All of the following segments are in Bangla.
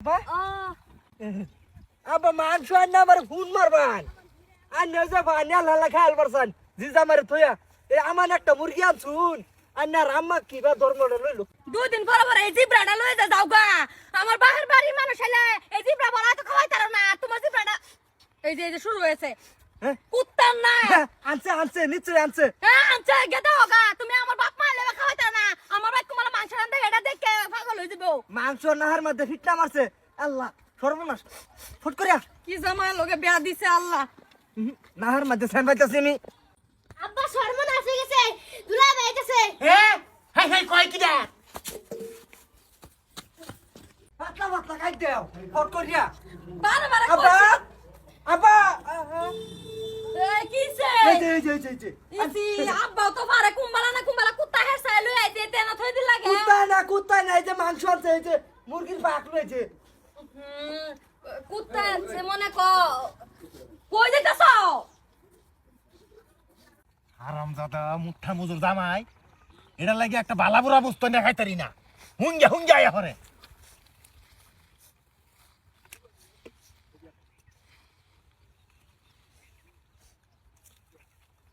বা আহ, আবা মাংস আন না আমার ফোন মারবান। আর নেও যে ভাই লালা খাইল পারছান জিজা মারে থইয়া। এ আমার একটা মুরগি আনছুন। আর না রাম্মা কি বা ধর্মটা লইলো। দুই দিন পরে পরে এই জিব্রাটা লয়ে যা যাও গা। আমার বাহির বাড়ির মানুষ এলে এই জিব্রা বলা তো খাওয়াই তারা না। তোমার জিব্রাটা এই যে এই যে শুরু হয়েছে। হ্যাঁ। কুত্তার না। আনছে আনছে নিশ্চয় আনছে। হ্যাঁ আচ্ছা গেদা হোগা তুমি আমার বাপ মা এলে খাওয়াই তারা না আমার ভাই তোমার মাংস রান্ধে এটা দেখে পাগল হয়ে যাব মাংস নাহার মধ্যে ফিটনা মারছে। আল্লাহ সর্বনাশ। ফুট করিয়া কি জামাই লোকে বিয়া দিছে আল্লাহ? নাহার মধ্যে সেন পাইতাছি আমি। আব্বা সর্বনাশ হয়ে গেছে। দুলা গেছে হ্যাঁ হাই হাই কয় কিডা পাতলা পাতলা খাই দেও ফুট করিয়া বারে বারে আবা আবা এই কিছে এই এই যে এই যে, এই যে। আব্বা তো পারে কুম্বালা না কুম্বালা হের সাই আইতে তেনা থই দিল লাগে কুত্তা না কুত্তা না এই যে মাংস আছে এই যে মুরগির পাক রয়েছে কুত্তা আছে মনে ক কই যেতেছ হারাম দাদা মুঠা মুজুর জামাই এটা লাগে একটা বালাবুরা বস্তু না খাইতারি না। হুঙ্গা হুঙ্গা আয়া হরে।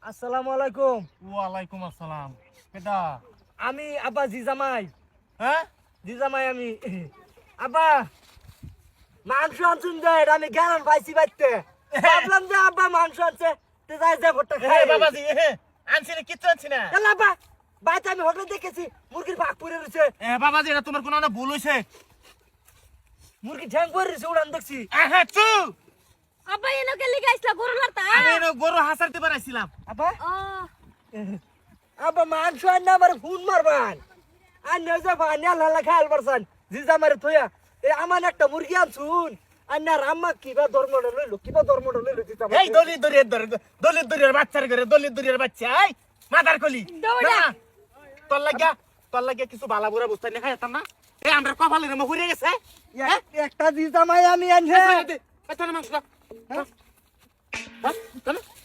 আসসালামু আলাইকুম। ওয়ালাইকুম আসসালাম। আমি আব্বা জিজামাই। হ্যাঁ? জিজামাই আমি। আব্বা মাংস আনছুন যে আমি জ্ঞান পাইছি বাইতে। ভাবলাম যে আব্বা মাংস আনছে তে যাই যা ভোটটা খাই। বাবাজি আনছি না কিচ্ছু আনছি না। এলা আব্বা বাইতে আমি হোটেল দেখেছি মুরগির ভাগ পরে রয়েছে। এ বাবাজি এটা তোমার কোনো না ভুল হইছে? মুরগি ঠ্যাং পরে রয়েছে উড়ান দেখছি। আহা চু! আব্বা এনো কে লিগা আইছলা গরু লতা আমি এনে গরু হাসারতে পারাইছিলাম আব্বা? ও। আব্বা মাংস আন না আমার ফোন মারবান। আর নেও যে ভাই লালা খাইল পারছান জিজা মারে থইয়া। এ আমার একটা মুরগি আনছুন। আর না রাম্মা কিবা ধর্মটা লইলো কিবা ধর্মটা লইলো জিজা এই দলিত দরিয়ার দর দলিত দরিয়ার বাচ্চার ঘরে দলিত দরিয়ার বাচ্চা এই মাদার কলি। না, তোর লাগিয়া তোর লাগিয়া কিছু বালাবুরা বস্তা নিয়ে খাইতাম না? এই আমরা কপালের মুখ হয়ে গেছে হ্যাঁ? একটা জিজা মাই আমি আনছে। এখানে মাংস। হ্যাঁ?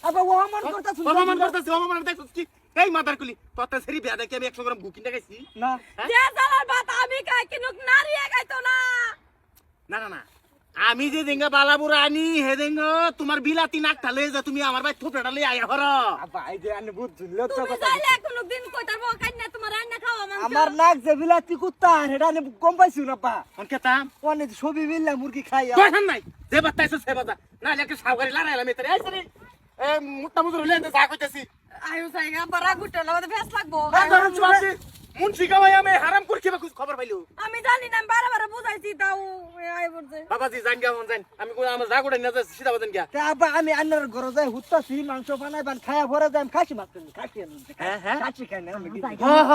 অপমান করতেছি, অপমান দেখছিস কি? এই মাদার কলি, তোর তো সেরি বেয়া দেখে আমি একশো গ্রাম বুকিং খাইছি। না। হ্যাঁ? যে জালার ভাত আমি খাই কিন্তু নারিয়ে খাইতো না। না না না। আমি যে দেঙ্গা বালাবুরা আনি হে দেঙ্গা তোমার বিলাতি নাকটা লয়ে যা তুমি আমার ভাই থোপড়াটা লয়ে আয়া হর এই যে আনে বুঝছুন লজ্জা তুমি কথা যাইলে কোনো দিন কইতার বউ কাইনা তোমার রান্না খাওয়া মাংস। আমার নাক যে বিলাতি কুত্তা সেটা আমি কম পাইছো না পা কোন কেতাম অনেক ছবি মিললা মুরগি খাই দোকান নাই? যে বাত্তাইছো সে বাতা না একটা সাউগারি লড়াইলাম এতে। এই সরি এ মুট্টা মুজুর হলে যা কইতাছি। আয়ু সাইগা বড়া গুটে লাগাতে ফেস লাগবো। মুন্সি গাওয়াই আমি হারাম করছি বা কিছু খবর পাইলো। আমি জানি না বারে বারে বুঝাইছি তাও আই বলছে বাবাজি জান গিয়া মন জান। আমি কোন আমার জাগুড়া না যাই সিধা বাজান গিয়া। তে আব্বা আমি আন্নার ঘরে যাই হুত্তাছি মাংস বানাই বান খায়া ভরে যাই খাসি মাছ খাসি হ্যাঁ, হ্যাঁ। খাসি খাই না আমি কি- হ হ।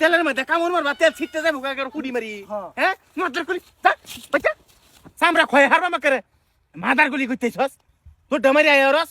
তেলের মধ্যে কামড় মারবা তেল ছিটতে যাব কাকে কুড়ি মারি। হ্যাঁ। হ্যাঁ মাদার গুলি বাচ্চা। সামরা খয় হারবা মাকে মাদার গুলি কইতেছস তোর ডমারি আয় রস